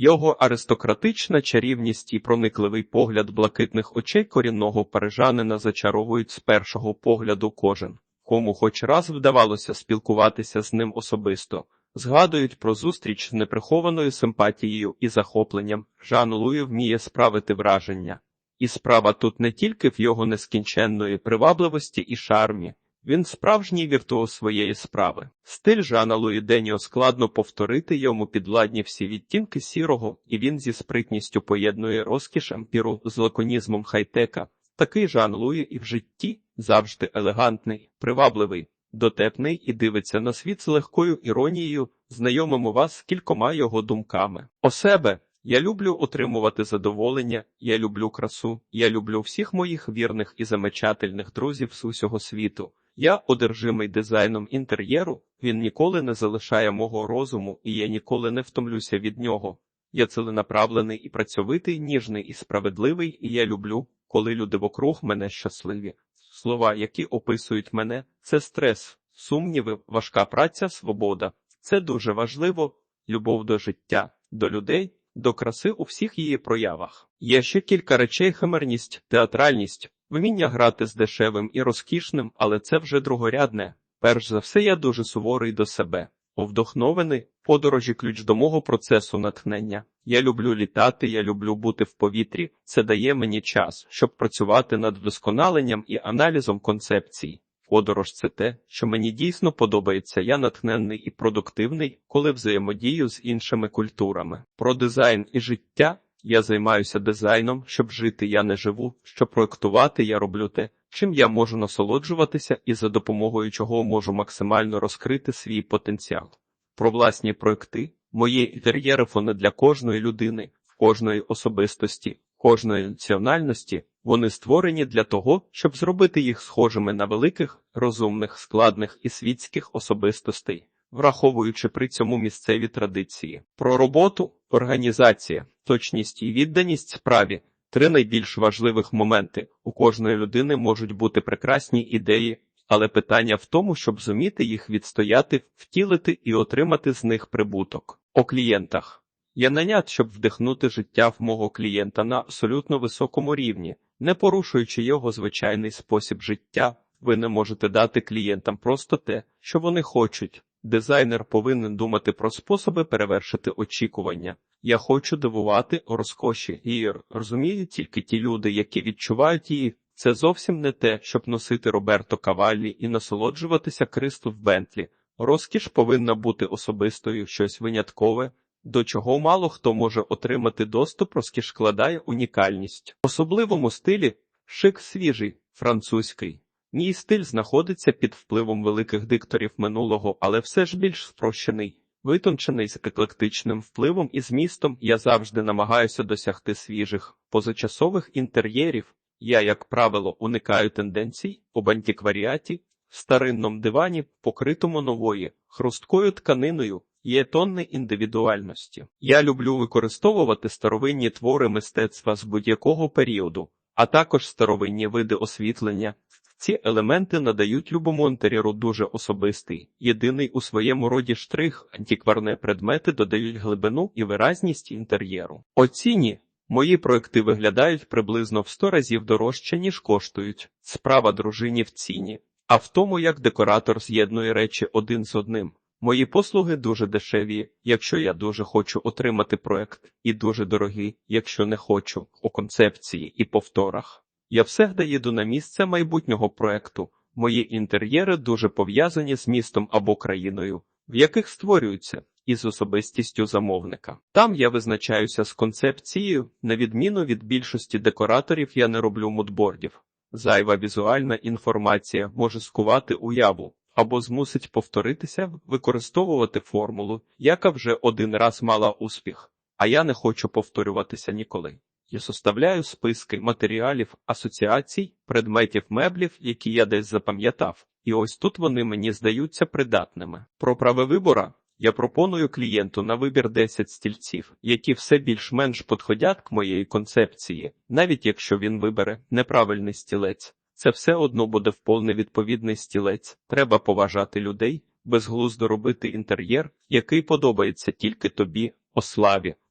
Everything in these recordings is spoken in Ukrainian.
Його аристократична чарівність і проникливий погляд блакитних очей корінного парижанина зачаровують з першого погляду кожен, кому хоч раз вдавалося спілкуватися з ним особисто. Згадують про зустріч з неприхованою симпатією і захопленням. Жан Луї вміє справити враження. І справа тут не тільки в його нескінченної привабливості і шармі. Він справжній віртуоз своєї справи. Стиль Жана Луї Деніо складно повторити йому підладні всі відтінки сірого, і він зі спритністю поєднує розкіш ампіру з лаконізмом хайтека. Такий Жан Луї і в житті завжди елегантний, привабливий, дотепний і дивиться на світ з легкою іронією, знайомимо вас з кількома його думками. О себе я люблю отримувати задоволення, я люблю красу, я люблю всіх моїх вірних і замечательних друзів з усього світу. Я одержимий дизайном інтер'єру, він ніколи не залишає мого розуму, і я ніколи не втомлюся від нього. Я ціленаправлений і працьовитий, ніжний і справедливий, і я люблю, коли люди вокруг мене щасливі. Слова, які описують мене, це стрес, сумніви, важка праця, свобода. Це дуже важливо, любов до життя, до людей, до краси у всіх її проявах. Є ще кілька речей: химерність, театральність, вміння грати з дешевим і розкішним, але це вже другорядне. Перш за все, я дуже суворий до себе. Овдохновений, подорожі ключ до мого процесу натхнення. Я люблю літати, я люблю бути в повітрі. Це дає мені час, щоб працювати над вдосконаленням і аналізом концепцій. Подорож це те, що мені дійсно подобається. Я натхненний і продуктивний, коли взаємодію з іншими культурами. Про дизайн і життя я займаюся дизайном, щоб жити я не живу, щоб проектувати я роблю те, чим я можу насолоджуватися і за допомогою чого можу максимально розкрити свій потенціал. Про власні проекти, мої інтер'єри для кожної людини, кожної особистості, кожної національності. Вони створені для того, щоб зробити їх схожими на великих, розумних, складних і світських особистостей, враховуючи при цьому місцеві традиції. Про роботу, організація, точність і відданість справі три найбільш важливих моменти. У кожної людини можуть бути прекрасні ідеї, але питання в тому, щоб зуміти їх відстояти, втілити і отримати з них прибуток. О клієнтах. Я нанят, щоб вдихнути життя в мого клієнта на абсолютно високому рівні, не порушуючи його звичайний спосіб життя. Ви не можете дати клієнтам просто те, що вони хочуть. Дизайнер повинен думати про способи перевершити очікування. Я хочу дивувати розкоші і розумію тільки ті люди, які відчувають її. Це зовсім не те, щоб носити Роберто Каваллі і насолоджуватися Кристоф Бентлі. Розкіш повинна бути особистою, щось виняткове, до чого мало хто може отримати доступ, розкіш складає унікальність. В особливому стилі шик свіжий, французький. Мій стиль знаходиться під впливом великих дикторів минулого, але все ж більш спрощений, витончений з еклектичним впливом і змістом. Я завжди намагаюся досягти свіжих, позачасових інтер'єрів. Я, як правило, уникаю тенденцій об антикваріаті, старинному дивані, покритому нової, хрусткою тканиною, є тонни індивідуальності. Я люблю використовувати старовинні твори мистецтва з будь-якого періоду, а також старовинні види освітлення. Ці елементи надають любому інтер'єру дуже особистий, єдиний у своєму роді штрих, антикварні предмети додають глибину і виразність інтер'єру. Оціні мої проекти виглядають приблизно в 100 разів дорожче, ніж коштують. Справа дружині в ціні, а в тому, як декоратор з'єднує речі один з одним. Мої послуги дуже дешеві, якщо я дуже хочу отримати проект, і дуже дорогі, якщо не хочу, у концепції і повторах. Я всегда їду на місце майбутнього проекту. Мої інтер'єри дуже пов'язані з містом або країною, в яких створюються, і з особистістю замовника. Там я визначаюся з концепцією, на відміну від більшості декораторів, я не роблю мудбордів. Зайва візуальна інформація може скувати уяву або змусить повторитися, використовувати формулу, яка вже один раз мала успіх, а я не хочу повторюватися ніколи. Я составляю списки матеріалів, асоціацій, предметів меблів, які я десь запам'ятав, і ось тут вони мені здаються придатними. Про праве вибора я пропоную клієнту на вибір 10 стільців, які все більш-менш підходять к моєї концепції, навіть якщо він вибере неправильний стілець. Це все одно буде вповне відповідний стілець. Треба поважати людей, безглуздо робити інтер'єр, який подобається тільки тобі, о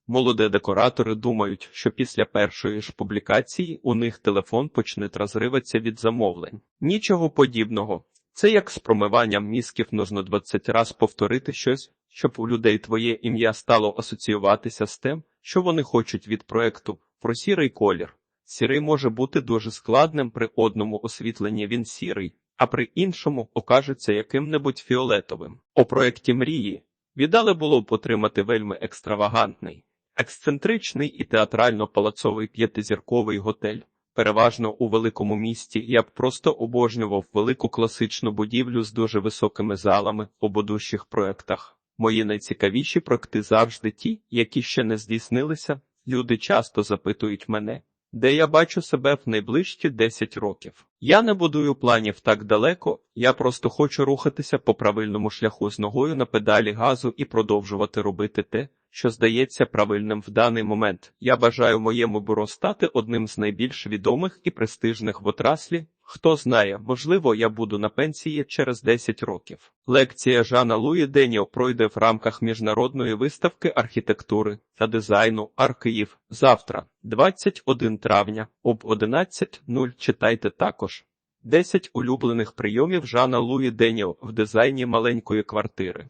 Молоді декоратори думають, що після першої ж публікації у них телефон почне розриватися від замовлень. Нічого подібного. Це як з промиванням мізків нужно 20 раз повторити щось, щоб у людей твоє ім'я стало асоціюватися з тим, що вони хочуть від проекту про сірий колір. Сірий може бути дуже складним при одному освітленні він сірий, а при іншому окажеться яким-небудь фіолетовим. У проєкті мрії віддали було б отримати вельми екстравагантний, ексцентричний і театрально-палацовий п'ятизірковий готель. Переважно у великому місті я б просто обожнював велику класичну будівлю з дуже високими залами у будущих проектах. Мої найцікавіші проекти завжди ті, які ще не здійснилися. Люди часто запитують мене, де я бачу себе в найближчі 10 років. Я не будую планів так далеко, я просто хочу рухатися по правильному шляху з ногою на педалі газу і продовжувати робити те, що здається правильним в даний момент. Я бажаю моєму бюро стати одним з найбільш відомих і престижних в отраслі. Хто знає, можливо, я буду на пенсії через 10 років. Лекція Жана Луї Деніо пройде в рамках міжнародної виставки архітектури та дизайну Аркиїв завтра, 21 травня, об 11.00 читайте також. 10 улюблених прийомів Жана Луї Деніо в дизайні маленької квартири.